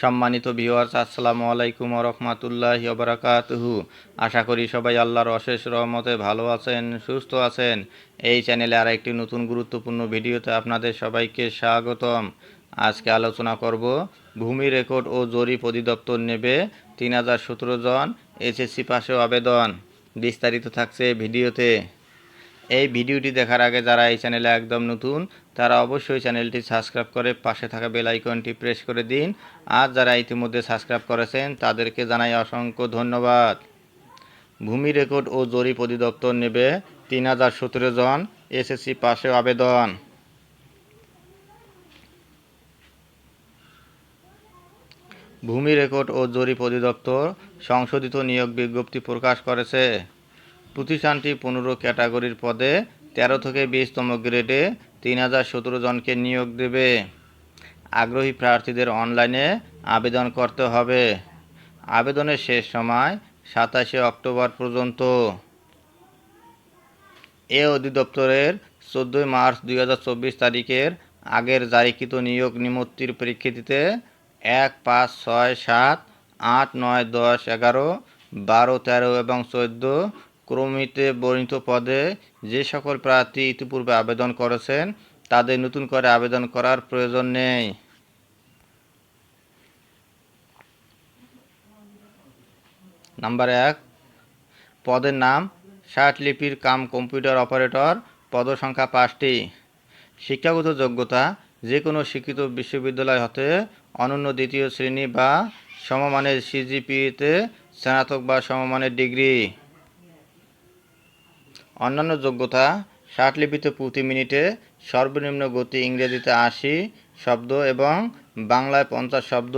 সম্মানিত ভিউয়ার্স আসসালামু আলাইকুম রহমাতুল্লাহ বারাকাতুহু। আশা করি সবাই আল্লাহর অশেষ রহমতে ভালো আছেন, সুস্থ আছেন। এই চ্যানেলে আর একটি নতুন গুরুত্বপূর্ণ ভিডিওতে আপনাদের সবাইকে স্বাগতম। আজকে আলোচনা করব, ভূমি রেকর্ড ও জরিপ অধিদপ্তর নেবে তিন হাজার সতেরো জন এসএসসি পাশে আবেদন। বিস্তারিত থাকছে ভিডিওতে। এই ভিডিওটি দেখার আগে যারা এই চ্যানেলে একদম নতুন তারা অবশ্যই চ্যানেলটি সাবস্ক্রাইব করে পাশে থাকা বেল আইকনটি প্রেস করে দিন। আর যারা ইতিমধ্যে সাবস্ক্রাইব করেছেন, তাদেরকে জানাই অসংখ্য ধন্যবাদ। ভূমি রেকর্ড ও জরিপ অধিদপ্তর নেবে তিন হাজার সতেরো জন এসএসসি পাশে আবেদন। ভূমি রেকর্ড ও জরিপ অধিদপ্তর সংশোধিত নিয়োগ বিজ্ঞপ্তি প্রকাশ করেছে। প্রতিষ্ঠানটি পনেরো ক্যাটাগরির পদে তেরো থেকে বিশতম গ্রেডে তিন হাজার সতেরো জনকে নিয়োগ দেবে। আগ্রহী প্রার্থীদের অনলাইনে আবেদন করতে হবে। আবেদনের শেষ সময় সাতাশে অক্টোবর পর্যন্ত। এ অধিদপ্তরের চোদ্দোই মার্চ দুই হাজার চব্বিশ তারিখের আগের জারিকৃত নিয়োগ নিমত্তির পরীক্ষিতিতে এক পাঁচ ছয় সাত আট নয় দশ এগারো বারো তেরো এবং চোদ্দ ক্রমিতে বর্ণিত পদে যে সকল প্রার্থী ইতিপূর্বে আবেদন করেছেন তাদের নতুন করে আবেদন করার প্রয়োজন নেই। নাম্বার এক, পদের নাম লিপির কাম কম্পিউটার অপারেটর পদ সংখ্যা পাঁচটি। শিক্ষাগত যোগ্যতা যে কোনো শিক্ষিত বিশ্ববিদ্যালয় হতে অনন্য দ্বিতীয় শ্রেণি বা সমমানের সিজিপিতে স্নাতক বা সমমানের ডিগ্রি। অন্যান্য যোগ্যতা লিপিতে প্রতি মিনিটে সর্বনিম্ন গতি ইংরেজিতে আশি শব্দ এবং বাংলায় পঞ্চাশ শব্দ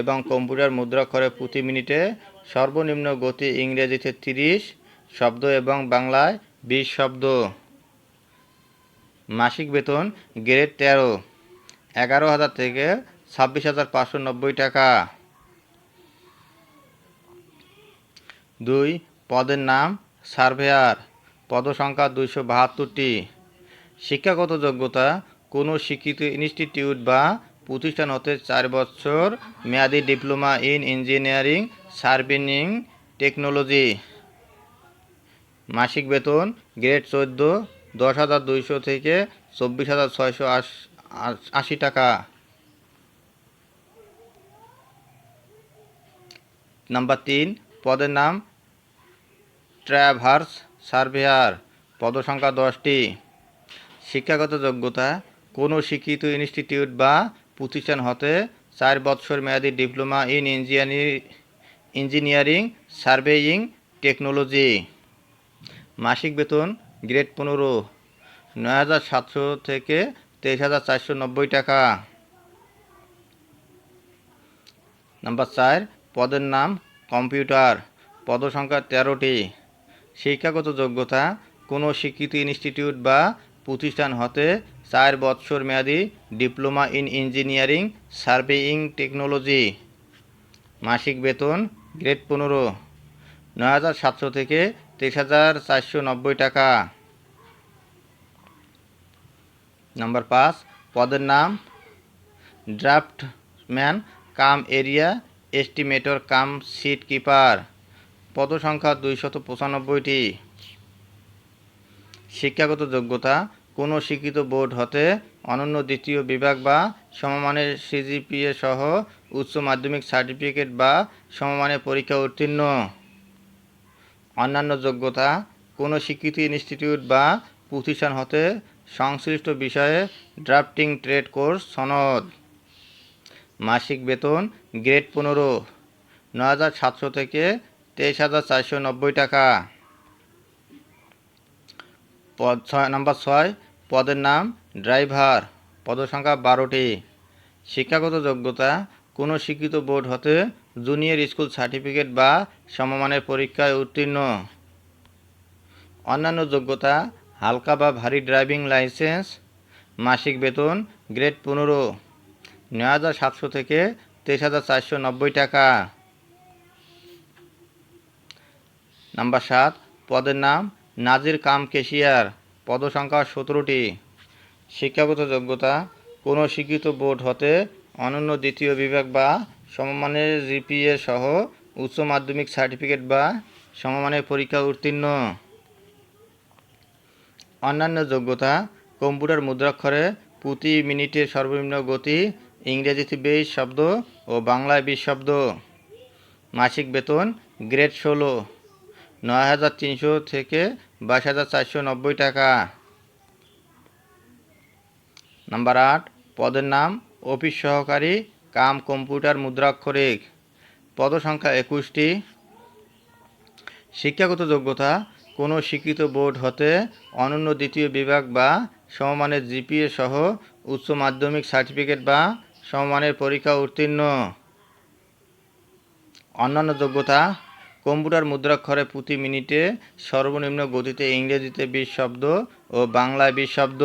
এবং কম্পিউটার মুদ্রাক্ষরে প্রতি মিনিটে সর্বনিম্ন গতি ইংরেজিতে তিরিশ শব্দ এবং বাংলায় বিশ শব্দ। মাসিক বেতন গ্রেড তেরো, এগারো হাজার থেকে ছাব্বিশ হাজার পাঁচশো নব্বই টাকা। দুই, পদের নাম সার্ভেয়ার, পদসংখ্যা দুইশো বাহাত্তরটি। শিক্ষাগত যোগ্যতা, কোনো শিক্ষিত ইনস্টিটিউট বা প্রতিষ্ঠান হতে চার বছর মেয়াদি diploma in engineering, surveying technology. মাসিক বেতন গ্রেড চোদ্দ, দশ হাজার দুইশো থেকে চব্বিশ হাজার ছয়শো আশি টাকা। নাম্বার তিন, পদের নাম ট্র্যাভার্স সার্ভেয়ার। পদসংখ্যা দশটি। শিক্ষাগত যোগ্যতা কোনো শিক্ষিত ইনস্টিটিউট বা প্রতিষ্ঠান হতে চার বৎসর মেয়াদী diploma in engineering engineering, surveying, technology. মাসিক বেতন গ্রেড পনেরো, নয় হাজার সাতশো থেকে তেইশ হাজার চারশো নব্বই টাকা। নাম্বার চার, পদের নাম কম্পিউটার পদসংখ্যা তেরোটি। শিক্ষাগত যোগ্যতা কোনো স্বীকৃত ইনস্টিটিউট বা প্রতিষ্ঠান হতে চার বৎসর মেয়াদি diploma in engineering, surveying technology. মাসিক বেতন গ্রেড পনেরো, নয় হাজার সাতশো থেকে তেইশ হাজার চারশো নব্বই টাকা। নাম্বার পাঁচ, পদের নাম, draftsman, cum area, estimator, cum seat keeper পদসংখ্যা দুইশত পঁচানব্বইটি। শিক্ষাগত যোগ্যতা, কোনো শিক্ষিত বোর্ড হতে অনন্য দ্বিতীয় বিভাগ বা সমমানের সিজিপিএ সহ উচ্চ মাধ্যমিক সার্টিফিকেট বা সমমানের পরীক্ষা উত্তীর্ণ। অন্যান্য যোগ্যতা, কোনো শিক্ষিত ইনস্টিটিউট বা প্রতিষ্ঠান হতে সংশ্লিষ্ট বিষয়ে ড্রাফটিং ট্রেড কোর্স সনদ। মাসিক বেতন, গ্রেড পনেরো ন হাজার সাতশো থেকে তেইশ হাজার চারশো নব্বই টাকা। পদ ছয়, নাম্বার ছয়, পদের নাম ড্রাইভার। পদসংখ্যা বারোটি। শিক্ষাগত যোগ্যতা, কোনো শিক্ষিত বোর্ড হতে জুনিয়র স্কুল সার্টিফিকেট বা সমমানের পরীক্ষায় উত্তীর্ণ। অন্যান্য যোগ্যতা, হালকা বা ভারী ড্রাইভিং লাইসেন্স, মাসিক বেতন, গ্রেড পনেরো। নয় হাজার সাতশো থেকে তেইশ হাজার চারশো নব্বই টাকা। নাম্বার সাত, পদের নাম নাজির কাম কেশিয়ার, পদসংখ্যা সতেরোটি। শিক্ষাগত যোগ্যতা, কোনো শিক্ষিত বোর্ড হতে অনন্য দ্বিতীয় বিভাগ বা সমমানের জিপিএ সহ উচ্চ মাধ্যমিক সার্টিফিকেট বা সমমানের পরীক্ষা উত্তীর্ণ। অন্যান্য যোগ্যতা, কম্পিউটার মুদ্রাক্ষরে প্রতি মিনিটের সর্বনিম্ন গতি, ইংরেজিতে বেশ শব্দ ও বাংলায় বিশ শব্দ। মাসিক বেতন, গ্রেড ষোলো। নয় হাজার তিনশো থেকে বাইশ হাজার চারশো নব্বই টাকা। নাম্বার আট, পদের নাম, অফিস সহকারী, কাম, কম্পিউটার, মুদ্রাক্ষরিক। পদ সংখ্যা একুশটি। শিক্ষাগত যোগ্যতা, কোনো শিক্ষিত বোর্ড হতে অনন্য দ্বিতীয় বিভাগ বা সমমানের জিপিএ সহ উচ্চ মাধ্যমিক সার্টিফিকেট বা সমমানের পরীক্ষা উত্তীর্ণ। অন্যান্য যোগ্যতা কম্পিউটার মুদ্রাক্ষরে প্রতি মিনিটে সর্বনিম্ন গতিতে ইংরেজিতে বিশ শব্দ ও বাংলায় বিশ শব্দ।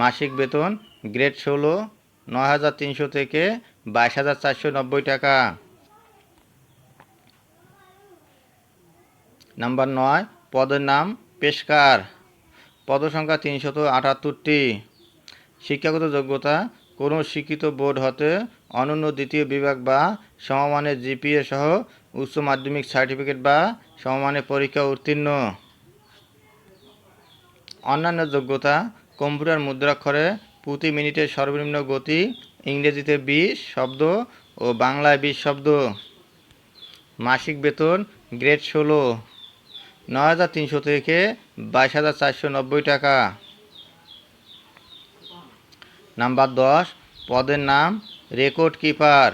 মাসিক বেতন গ্রেড ষোলো, নয় হাজার তিনশো থেকে বাইশ হাজার চারশো নব্বই টাকা। নাম্বার নয়, পদের নাম পেশকার। পদসংখ্যা তিনশত আটাত্তরটি। শিক্ষাগত যোগ্যতা কোনো শিক্ষিত বোর্ড হতে অনন্য দ্বিতীয় বিভাগ বা সমমানের জিপিএ সহ উচ্চ মাধ্যমিক সার্টিফিকেট বা সমমানের পরীক্ষা উত্তীর্ণ। অন্যান্য যোগ্যতা, কম্পিউটার মুদ্রাক্ষরে প্রতি মিনিটের সর্বনিম্ন গতি ইংরেজিতে বিশ শব্দ ও বাংলায় বিশ শব্দ। মাসিক বেতন গ্রেড ষোলো, নয় হাজার তিনশো থেকে বাইশ হাজার চারশো নব্বই টাকা। নাম্বার দশ, পদের নাম রেকর্ড কিপার।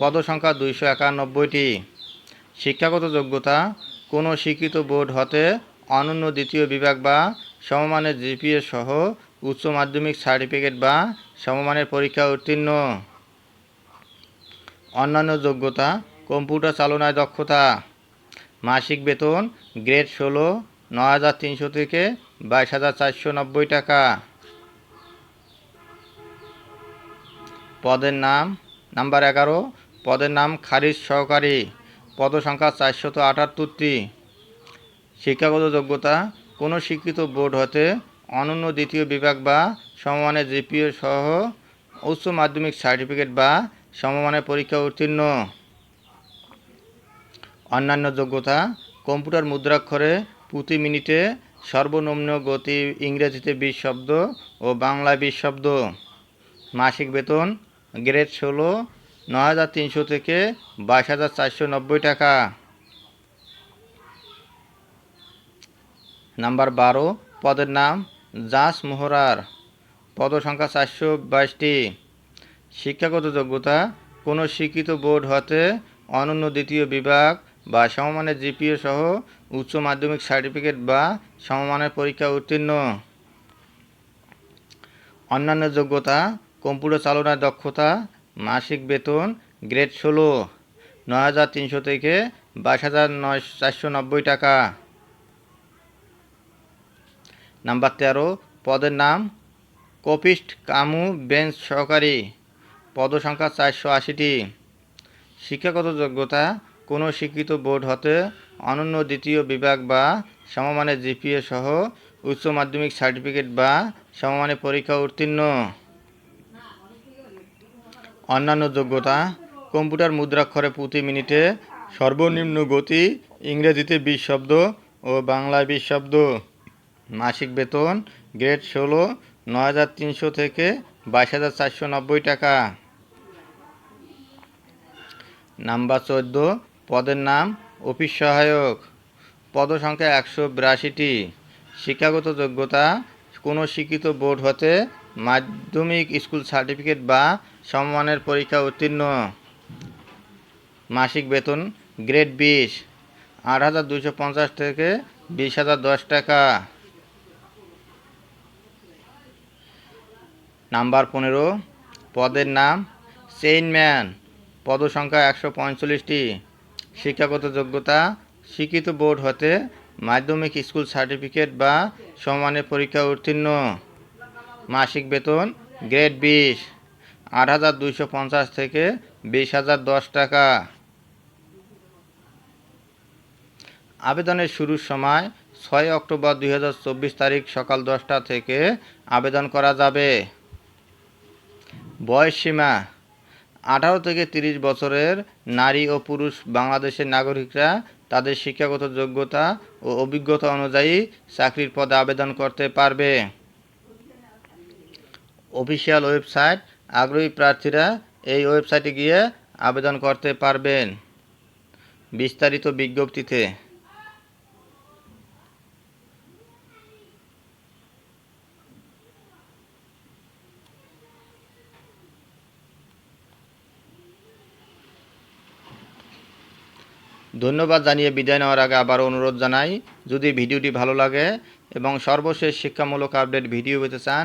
পদ সংখ্যা দুইশো একানব্বইটি। শিক্ষাগত যোগ্যতা, কোনো শিক্ষিত বোর্ড হতে অনন্য দ্বিতীয় বিভাগ বা সমমানের জিপিএ সহ উচ্চ মাধ্যমিক সার্টিফিকেট বা সমমানের পরীক্ষা উত্তীর্ণ। অন্যান্য যোগ্যতা, কম্পিউটার চালনায় দক্ষতা। মাসিক বেতন, গ্রেড ষোলো ন হাজার তিনশো থেকে বাইশ হাজার চারশো নব্বই টাকা। পদের নাম, নাম্বার এগারো, পদের নাম খারিজ সহকারী পদ সংখ্যা চারশত আটাত্তরটি। শিক্ষাগত যোগ্যতা, কোনো শিক্ষিত বোর্ড হতে অনন্য দ্বিতীয় বিভাগ বা সমমানের জিপিও সহ উচ্চ মাধ্যমিক সার্টিফিকেট বা সমমানের পরীক্ষা উত্তীর্ণ। অন্যান্য যোগ্যতা, কম্পিউটার মুদ্রাক্ষরে প্রতি মিনিটে সর্বনিম্ন গতি ইংরেজিতে বিশ শব্দ ও বাংলায় বিশ শব্দ। মাসিক বেতন গ্রেড ষোলো ন হাজার তিনশো থেকে বাইশ হাজার চারশো নব্বই টাকা। নাম্বার বারো, পদের নাম জাস মোহরার। পদ সংখ্যা চারশো বাইশটি। শিক্ষাগত যোগ্যতা, কোনো শিক্ষিত বোর্ড হতে অনন্য দ্বিতীয় বিভাগ বা সমমানের জিপিএ সহ উচ্চ মাধ্যমিক সার্টিফিকেট বা সমমানের পরীক্ষা উত্তীর্ণ। অন্যান্য যোগ্যতা কম্পিউটার চালনার দক্ষতা, মাসিক বেতন গ্রেড ষোলো, নয় হাজার তিনশো থেকে বাইশ হাজার নয় চারশো নব্বই টাকা। নাম্বার তেরো, পদের নাম কপিস্ট কামু বেঞ্চ সহকারী পদ সংখ্যা চারশো আশিটি। শিক্ষাগত যোগ্যতা, কোনো শিক্ষিত বোর্ড হতে অনন্য দ্বিতীয় বিভাগ বা সমমানের জিপিএ সহ উচ্চ মাধ্যমিক সার্টিফিকেট বা সমমানের পরীক্ষা উত্তীর্ণ। অন্যান্য যোগ্যতা, কম্পিউটার মুদ্রাক্ষরে প্রতি মিনিটে সর্বনিম্ন গতি, ইংরেজিতে বিশ শব্দ ও বাংলায় বিশ শব্দ। মাসিক বেতন, গ্রেড ষোলো, নয় হাজার তিনশো থেকে বাইশ হাজার চারশো নব্বই টাকা। নাম্বার চোদ্দ, পদের নাম, অফিস সহায়ক। পদ সংখ্যা একশো বিরাশিটি। শিক্ষাগত যোগ্যতা, কোনো শিক্ষিত বোর্ড হতে মাধ্যমিক স্কুল সার্টিফিকেট বা সম্মানের পরীক্ষা উত্তীর্ণ মাসিক বেতন গ্রেড বিশ। আট হাজার দুশো পঞ্চাশ থেকে বিশ হাজার দশ টাকা। নাম্বার পনেরো, পদের নাম চেইনম্যান। পদ সংখ্যা একশো পঁয়তাল্লিশটি শিক্ষাগত যোগ্যতা শিক্ষিত বোর্ড হতে মাধ্যমিক স্কুল সার্টিফিকেট বা সমানের পরীক্ষা উত্তীর্ণ। মাসিক বেতন গ্রেড বিশ। আট হাজার দুইশো পঞ্চাশ থেকে বিশ হাজার দশ টাকা। আবেদনের শুরুর সময় ছয় অক্টোবর দুই হাজার চব্বিশ তারিখ সকাল দশটা থেকে আবেদন করা যাবে। বয়স সীমা আঠারো থেকে তিরিশ বছরের নারী ও পুরুষ বাংলাদেশের নাগরিকরা তাদের শিক্ষাগত যোগ্যতা ও অভিজ্ঞতা অনুযায়ী চাকরির পদে আবেদন করতে পারবে। অফিসিয়াল ওয়েবসাইট আগ্রহী প্রার্থীরা এই ওয়েবসাইটে গিয়ে আবেদন করতে পারবেন। বিস্তারিত বিজ্ঞপ্তিতে। ধন্যবাদ জানিয়ে বিদায় নেওয়ার আগে আবার অনুরোধ জানাই, যদি ভিডিওটি ভালো লাগে এবং সর্বশেষ শিক্ষামূলক আপডেট ভিডিও পেতে চান